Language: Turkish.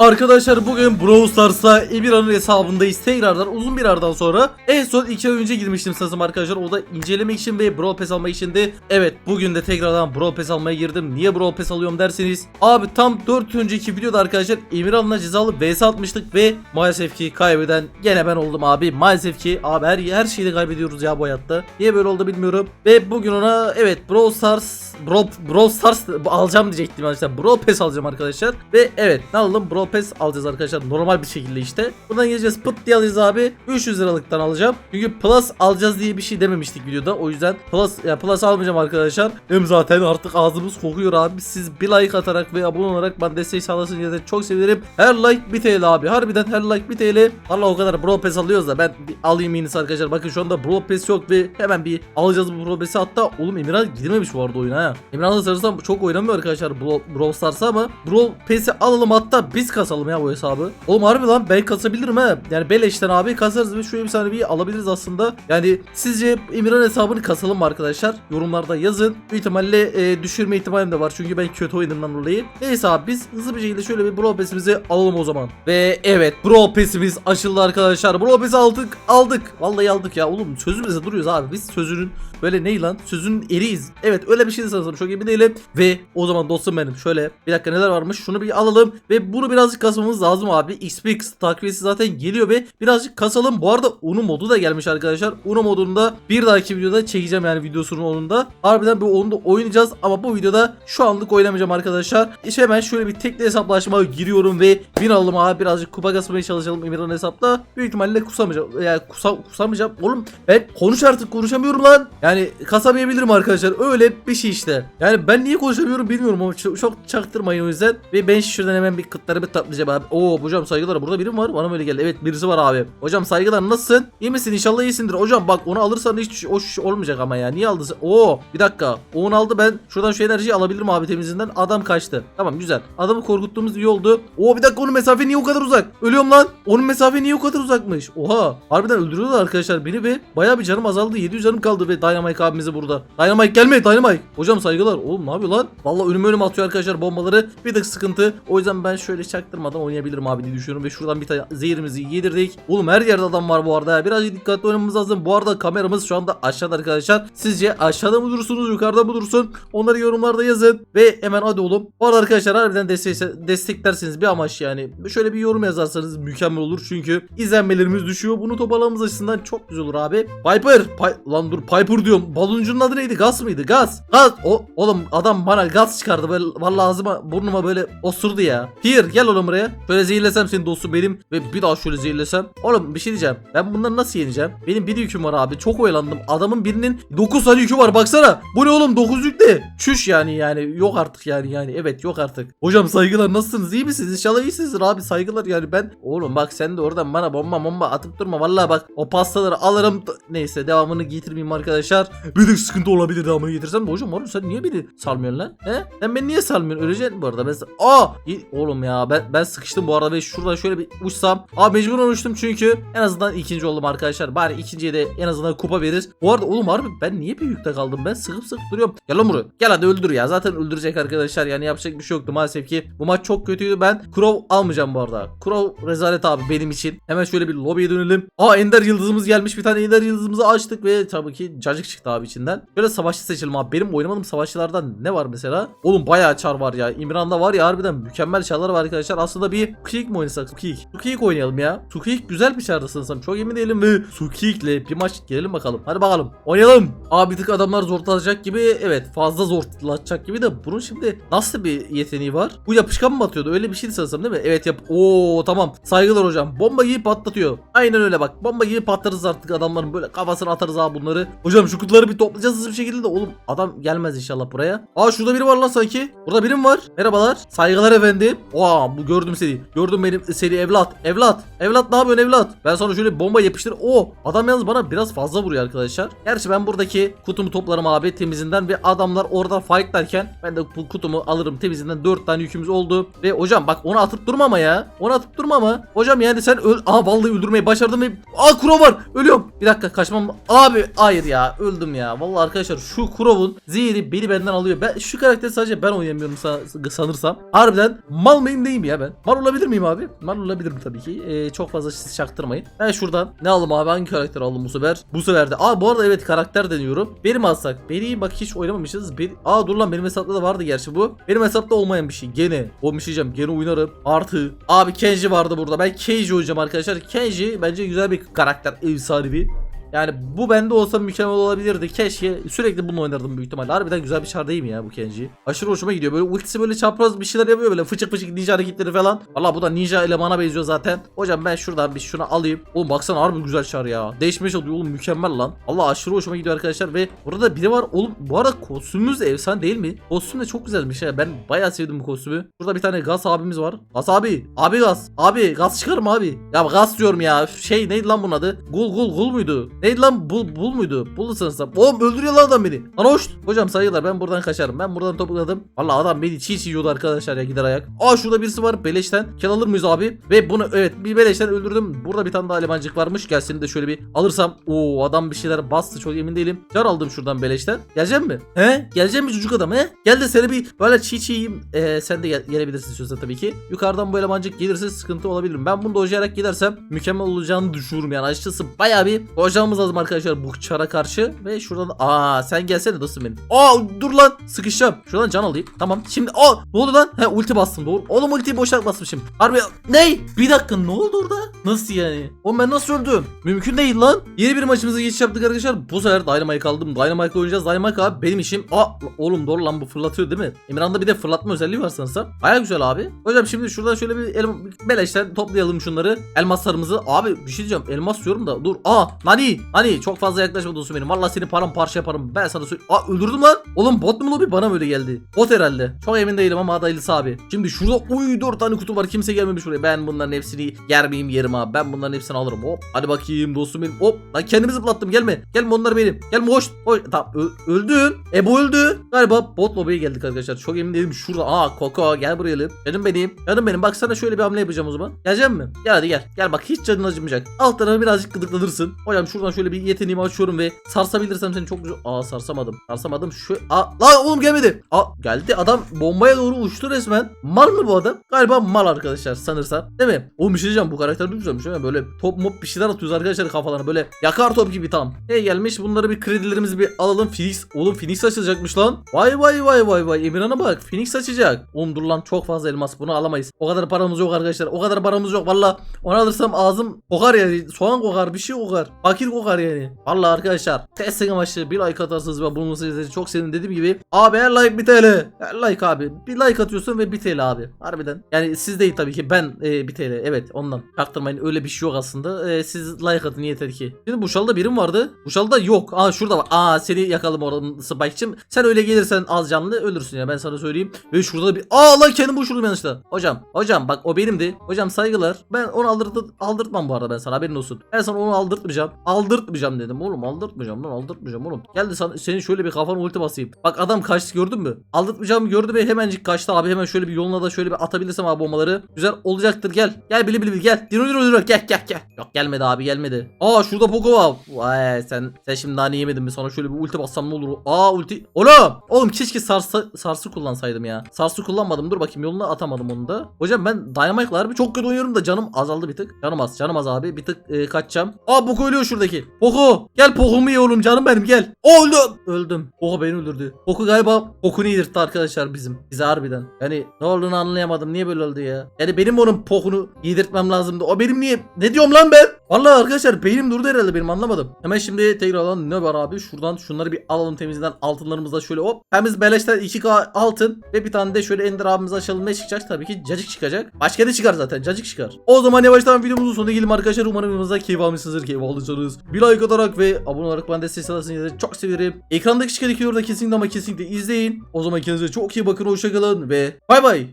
Arkadaşlar bugün Brawl Stars'ta Emirhan'ın hesabındayız. Tekrardan uzun bir aradan sonra En son 2 ay önce girmiştim sanırım arkadaşlar. O da incelemek için ve Brawl Pass almak içindi Evet bugün de tekrardan Brawl Pass almaya girdim. Niye Brawl Pass alıyorum derseniz Abi tam 4 önceki videoda arkadaşlar Emirhan'la cezalı vs atmıştık ve maalesef ki kaybeden gene ben oldum abi. Maalesef ki abi her, her şeyi de kaybediyoruz ya bu hayatta. Niye böyle oldu bilmiyorum. Ve bugün ona evet Brawl Stars Brawl, Brawl Stars alacağım diyecektim arkadaşlar. Brawl Pass alacağım arkadaşlar. Ve evet ne alalım Brawl Pass alacağız arkadaşlar normal bir şekilde işte. Buradan geleceğiz pıt diye alacağız abi. 300 liralıktan alacağım. Çünkü Plus alacağız diye bir şey dememiştik videoda. O yüzden Plus ya Plus almayacağım arkadaşlar. Hem zaten artık ağzımız kokuyor abi. Siz bir like atarak ve abone olarak bana destek sağlasın diye de çok sevinirim. Her like 1 TL abi. Harbiden her like 1 TL. Valla o kadar Brawl Pass alıyoruz da ben bir alayım yenisi arkadaşlar. Bakın şu anda Brawl Pass yok ve hemen bir alacağız bu Brawl Pass'i Hatta oğlum Emirhan gidememiş bu arada oyuna ha. Emirhan'la sarılsam çok oynamıyor arkadaşlar Brawl, Brawl Stars'a ama Brawl Pass'i alalım. Hatta biz kasalım ya bu hesabı. Oğlum harbi lan ben kasabilirim ha Yani beleşten abi kasarız. Ve şöyle bir saniye bir alabiliriz aslında. Yani sizce Emirhan hesabını kasalım mı arkadaşlar? Yorumlarda yazın. Büyük ihtimalle e, düşürme ihtimalim de var. Çünkü ben kötü oyunumdan dolayı. Neyse abi biz hızlı bir şekilde şöyle bir Brawl Pass'imizi alalım o zaman. Ve evet Brawl Pass'imiz açıldı arkadaşlar. Brawl Pass'i aldık aldık. Vallahi aldık ya. Oğlum sözümüzde duruyoruz abi. Biz sözünün Böyle ney lan? Sözün eriyiz. Evet öyle bir şey sanırım çok emin değilim. Ve o zaman dostum benim şöyle bir dakika neler varmış şunu bir alalım. Ve bunu birazcık kasmamız lazım abi. XP takviyesi zaten geliyor ve birazcık kasalım. Bu arada Uno modu da gelmiş arkadaşlar. Uno modunda bir dahaki videoda çekeceğim yani videosunu onun da. Harbiden bu onu da oynayacağız ama bu videoda şu anlık oynamayacağım arkadaşlar. İşte hemen şöyle bir tekli hesaplaşma giriyorum ve bin alalım abi birazcık kupa kasmaya çalışalım Emirhan hesapla. Büyük ihtimalle kusamayacağım. Yani kusa, kusamayacağım. Oğlum ben konuş artık konuşamıyorum lan. Yani kasamayabilirim arkadaşlar. Öyle bir şey işte. Yani ben niye konuşamıyorum bilmiyorum ama çok, çaktırmayın o yüzden. Ve ben şuradan hemen bir kıtları bir tatlayacağım abi. Oo hocam saygılar. Burada biri mi var? Bana böyle geldi. Evet birisi var abi. Hocam saygılar nasılsın? İyi misin? İnşallah iyisindir. Hocam bak onu alırsan hiç hoş olmayacak ama ya. Niye aldın? Oo bir dakika. Onu aldı ben şuradan şu enerjiyi alabilirim abi temizinden. Adam kaçtı. Tamam güzel. Adamı korkuttuğumuz iyi oldu. Oo bir dakika onun mesafe niye o kadar uzak? Ölüyorum lan. Onun mesafe niye o kadar uzakmış? Oha. Harbiden öldürüyorlar arkadaşlar beni ve bayağı bir canım azaldı. 700 canım kaldı ve Dynamite abimize burada. Dynamite gelme Dynamite. Hocam saygılar. Oğlum ne yapıyor lan? Vallahi önüme önüme atıyor arkadaşlar bombaları. Bir tık sıkıntı. O yüzden ben şöyle çaktırmadan oynayabilirim abi diye düşünüyorum ve şuradan bir tane zehirimizi yedirdik. Oğlum her yerde adam var bu arada. Birazcık dikkatli oynamamız lazım. Bu arada kameramız şu anda aşağıda arkadaşlar. Sizce aşağıda mı durursunuz yukarıda mı durursun? Onları yorumlarda yazın. Ve hemen hadi oğlum. Bu arada arkadaşlar harbiden destek, desteklerseniz bir amaç yani. Şöyle bir yorum yazarsanız mükemmel olur. Çünkü izlenmelerimiz düşüyor. Bunu toparlamamız açısından çok güzel olur abi. Piper. Pi- Lan dur Piper diyorum. Baloncunun adı neydi? Gaz mıydı? Gaz. Gaz. O oğlum adam bana gaz çıkardı. Böyle vallahi ağzıma burnuma böyle osurdu ya. Here gel oğlum buraya. Şöyle zehirlesem senin dostum benim ve bir daha şöyle zehirlesem. Oğlum bir şey diyeceğim. Ben bunları nasıl yeneceğim? Benim bir yüküm var abi. Çok oyalandım. Adamın birinin 9 tane yükü var. Baksana. Bu ne oğlum? 9 yük ne? Çüş yani yani. Yok artık yani yani. Evet yok artık. Hocam saygılar nasılsınız? İyi misiniz? İnşallah iyisinizdir abi. Saygılar yani ben. Oğlum bak sen de oradan bana bomba bomba atıp durma. Vallahi bak o pastaları alırım. Neyse devamını getirmeyeyim arkadaşlar. Bir de sıkıntı olabilir devamını getirsem de hocam oğlum sen niye beni salmıyorsun lan? He? Sen beni niye salmıyorsun? Öleceksin bu arada. Ben Aa! Oğlum ya ben ben sıkıştım bu arada ve şuradan şöyle bir uçsam. Abi mecbur uçtum çünkü en azından ikinci oldum arkadaşlar. Bari ikinciye de en azından kupa veririz. Bu arada oğlum harbi ben niye bir yükte kaldım? Ben sıkıp sıkıp duruyorum. Gel lan buraya. Gel hadi öldür ya. Zaten öldürecek arkadaşlar. Yani yapacak bir şey yoktu maalesef ki. Bu maç çok kötüydü. Ben Crow almayacağım bu arada. Crow rezalet abi benim için. Hemen şöyle bir lobiye dönelim. Aa Ender yıldızımız gelmiş. Bir tane Ender yıldızımızı açtık ve tabii ki cacık çıktı abi içinden. Böyle savaşçı seçelim abi. Benim oynamadığım savaşçılardan ne var mesela? Oğlum bayağı çar var ya. İmran'da var ya harbiden mükemmel çarlar var arkadaşlar. Aslında bir Sukik mi oynasak? Sukik. Sukik oynayalım ya. Sukik güzel bir çardı sanırsam. Çok emin değilim ve Sukik'le bir maç girelim bakalım. Hadi bakalım. Oynayalım. Abi tık adamlar zorlatacak gibi. Evet fazla zorlatacak gibi de bunun şimdi nasıl bir yeteneği var? Bu yapışkan mı atıyordu? Öyle bir şeydi sanırsam değil mi? Evet yap. Oo tamam. Saygılar hocam. Bomba gibi patlatıyor. Aynen öyle bak. Bomba gibi patlarız artık adamların böyle kafasına atarız abi bunları. Hocam şu kutuları bir toplayacağız hızlı bir şekilde de oğlum adam gelmez inşallah buraya. Aa şurada biri var lan sanki. Burada birim var. Merhabalar. Saygılar efendim. Oha bu gördüm seni. Gördüm benim seni evlat. Evlat. Evlat ne yapıyorsun evlat? Ben sana şöyle bomba yapıştır. Oo adam yalnız bana biraz fazla vuruyor arkadaşlar. Gerçi ben buradaki kutumu toplarım abi temizinden ve adamlar orada fightlarken ben de bu kutumu alırım temizinden 4 tane yükümüz oldu. Ve hocam bak onu atıp durma ama ya. Onu atıp durma ama. Hocam yani sen öl... Aa vallahi öldürmeyi başardın ve... Aa kuro var. Ölüyorum. Bir dakika kaçmam. Abi hayır ya. Öldüm ya. Vallahi arkadaşlar şu Kurov'un zehri beni benden alıyor. Ben şu karakteri sadece ben oynayamıyorum sa- sanırsam. Harbiden mal mıyım neyim ya ben? Mal olabilir miyim abi? Mal olabilirim tabii ki. Ee, çok fazla siz çaktırmayın. Ben şuradan ne alalım abi? Hangi karakteri alalım bu sefer? Bu sefer de. Aa bu arada evet karakter deniyorum. Benim alsak. Beni bak hiç oynamamışız. Bir... Aa dur lan benim hesapta da vardı gerçi bu. Benim hesapta olmayan bir şey. Gene. Olmuşacağım. Gene oynarım. Artı. Abi Kenji vardı burada. Ben Kenji oynayacağım arkadaşlar. Kenji bence güzel bir karakter. Efsane bir. Yani bu bende olsa mükemmel olabilirdi. Keşke sürekli bunu oynardım büyük ihtimalle. Harbiden güzel bir çar değil mi ya bu Kenji? Aşırı hoşuma gidiyor. Böyle ultisi böyle çapraz bir şeyler yapıyor böyle fıçık fıçık ninja hareketleri falan. Valla bu da ninja elemana benziyor zaten. Hocam ben şuradan bir şunu alayım. Oğlum baksana harbi güzel çar ya. Değişmeye çalışıyor oğlum mükemmel lan. Allah aşırı hoşuma gidiyor arkadaşlar ve burada biri var. Oğlum bu arada kostümümüz efsane değil mi? Kostüm de çok güzelmiş ya. Ben bayağı sevdim bu kostümü. Burada bir tane Gaz abimiz var. Gaz abi. Abi Gaz. Abi Gaz çıkarım abi. Ya Gaz diyorum ya. Şey neydi lan bunun adı? Gul gul gul muydu? Neydi lan? Bul bul muydu? Bul sanırsam. Oğlum öldürüyor lan adam beni. Lan hoş. Hocam saygılar ben buradan kaçarım. Ben buradan topukladım. Valla adam beni çiğ çiğ yiyordu arkadaşlar ya gider ayak. Aa şurada birisi var beleşten. Kel alır mıyız abi? Ve bunu evet bir beleşten öldürdüm. Burada bir tane daha elemancık varmış. Gel seni de şöyle bir alırsam. Oo adam bir şeyler bastı çok emin değilim. Can aldım şuradan beleşten. Gelecek mi? He? Gelecek mi çocuk adam he? Gel de seni bir böyle çiğ çiğ yiyeyim. Ee, sen de gel, gelebilirsin istiyorsan tabii ki. Yukarıdan bu elemancık gelirse sıkıntı olabilirim. Ben bunu dojayarak gidersem mükemmel olacağını düşünüyorum yani. Açıkçası bayağı bir dojamamız lazım arkadaşlar bu çara karşı. Ve şuradan aa sen gelsene dostum benim. Aa dur lan sıkışacağım. Şuradan can alayım. Tamam. Şimdi aa ne oldu lan? He ulti bastım doğru. Oğlum ultiyi boşalt basmışım. Harbi ne? Bir dakika ne oldu orada? Nasıl yani? Oğlum ben nasıl öldüm? Mümkün değil lan. Yeni bir maçımıza geçiş yaptık arkadaşlar. Bu sefer Dynamite aldım. Dynamite oynayacağız. Dynamite abi benim işim. Aa oğlum doğru lan bu fırlatıyor değil mi? Emirhan'da bir de fırlatma özelliği var sanırsam. Baya güzel abi. Hocam şimdi şuradan şöyle bir el beleşten toplayalım şunları. Elmaslarımızı. Abi bir şey diyeceğim. Elmas diyorum da dur. Aa Nani. Nani çok fazla yaklaşma dostum benim. Vallahi seni paramparça yaparım. Ben sana söyleyeyim. Aa öldürdüm lan. Oğlum bot mu lobi bana böyle geldi. Bot herhalde. Çok emin değilim ama adaylısı abi. Şimdi şurada uy 4 tane kutu var. Kimse gelmemiş buraya. Ben bunların hepsini yer miyim yerim abi. Ben bunların hepsini alırım. Hop. Hadi bakayım dostum benim. Hop. Lan kendimi zıplattım. Gelme. Gelme onlar benim. Gelme hoş. hoş. Tamam öldün. E bu öldü. Galiba bot lobiye geldik arkadaşlar. Çok emin değilim. Şurada. Aa Koko gel buraya. lan. Canım benim. Canım benim. Bak sana şöyle bir hamle yapacağım o zaman. Gelecek mi? Gel hadi gel. Gel bak hiç canın acımayacak. Alt tarafı birazcık gıdıklanırsın. Hocam şuradan şöyle bir yeteneğimi açıyorum ve sarsabilirsem seni çok güzel. Aa sarsamadım. Sarsamadım. Şu Aa lan oğlum gelmedi. Aa geldi adam bombaya doğru uçtu resmen. Mal mı bu adam? Galiba mal arkadaşlar sanırsam. Değil mi? Oğlum bir şey diyeceğim bu karakter de güzelmiş. ha. Böyle top mop bir şeyler atıyoruz arkadaşlar kafalarına. Böyle yakar top gibi tam. Hey gelmiş bunları bir kredilerimizi bir alalım. Phoenix. Oğlum Phoenix açılacakmış lan. Vay vay vay vay vay. Emirhan'a bak. Phoenix açacak. Oğlum dur lan çok fazla elmas. Bunu alamayız. O kadar paramız yok arkadaşlar. O kadar paramız yok. Valla onu alırsam ağzım kokar yani. Soğan kokar bir şey kokar. Fakir kokar yani. Valla arkadaşlar. Testing amaçlı bir like atarsanız ve bunu size çok sevinirim dediğim gibi. Abi her like bir TL. Her like abi. Bir like atıyorsun ve bir TL abi. Harbiden. Yani siz değil tabii ki. Ben e, bir TL. Evet ondan. Çaktırmayın. Öyle bir şey yok aslında. E, siz like atın yeter ki. Şimdi bu şalda birim vardı. Bu şalda yok. Aa şurada var. Aa seni yakalım oradan Spike'cim. Sen öyle gelirsen az canlı ölürsün ya ben sana söyleyeyim. Ve şurada da bir Aa lan kendim uçurdum yanlışlıkla. Hocam hocam bak o benimdi. Hocam saygılar. Ben onu aldırт aldırtmam bu arada ben sana haberin olsun. Ben sana onu aldırtmayacağım. Aldırtmayacağım dedim oğlum aldırtmayacağım lan aldırtmayacağım oğlum. Gel de sana, senin şöyle bir kafana ulti basayım. Bak adam kaçtı gördün mü? Aldırtmayacağımı gördü ve hemencik kaçtı abi. Hemen şöyle bir yoluna da şöyle bir atabilirsem abi bombaları. Güzel olacaktır gel. Gel bili bili gel. Dino dino dino gel gel gel. Yok gelmedi abi gelmedi. Aa şurada Poco var. Vay sen sen şimdi daha yemedin mi? Sana şöyle bir ulti bassam ne olur? Aa ulti. Oğlum. Oğlum keşke sarsı, sarsı kullansaydım ya. Sarsı kullanmadım. Dur bakayım yoluna atamadım onu da. Hocam ben Dynamite'la harbi çok kötü oynuyorum da canım azaldı bir tık. Canım az. Canım az abi. Bir tık e, kaçacağım. Aa Poco ölüyor şuradaki. Poco. Gel Poco'mu ye oğlum canım benim gel. Öldüm. Öldüm. Poco beni öldürdü. Poco galiba Poco'nu yedirtti arkadaşlar bizim. Bize harbiden. Yani ne olduğunu anlayamadım. Niye böyle oldu ya? Yani benim onun Poco'nu yedirtmem lazımdı. O benim niye? Ne diyorum lan ben? Vallahi arkadaşlar beynim durdu herhalde benim anlamadım. Hemen şimdi tekrardan ne var abi? Şuradan şunları bir alalım temizden altınlarımızla şöyle hop. Temiz beleşten 2k altın ve bir tane de şöyle Ender abimizi açalım. Ne çıkacak? Tabii ki cacık çıkacak. Başka ne çıkar zaten? Cacık çıkar. O zaman yavaştan videomuzun sonuna gelelim arkadaşlar. Umarım videomuzda keyif almışsınızdır. Keyif aldıysanız bir like atarak ve abone olarak bana destek sağlarsanız çok sevinirim. Ekrandaki çıkan iki yorumda kesinlikle ama kesinlikle izleyin. O zaman kendinize çok iyi bakın. Hoşçakalın ve bay bay.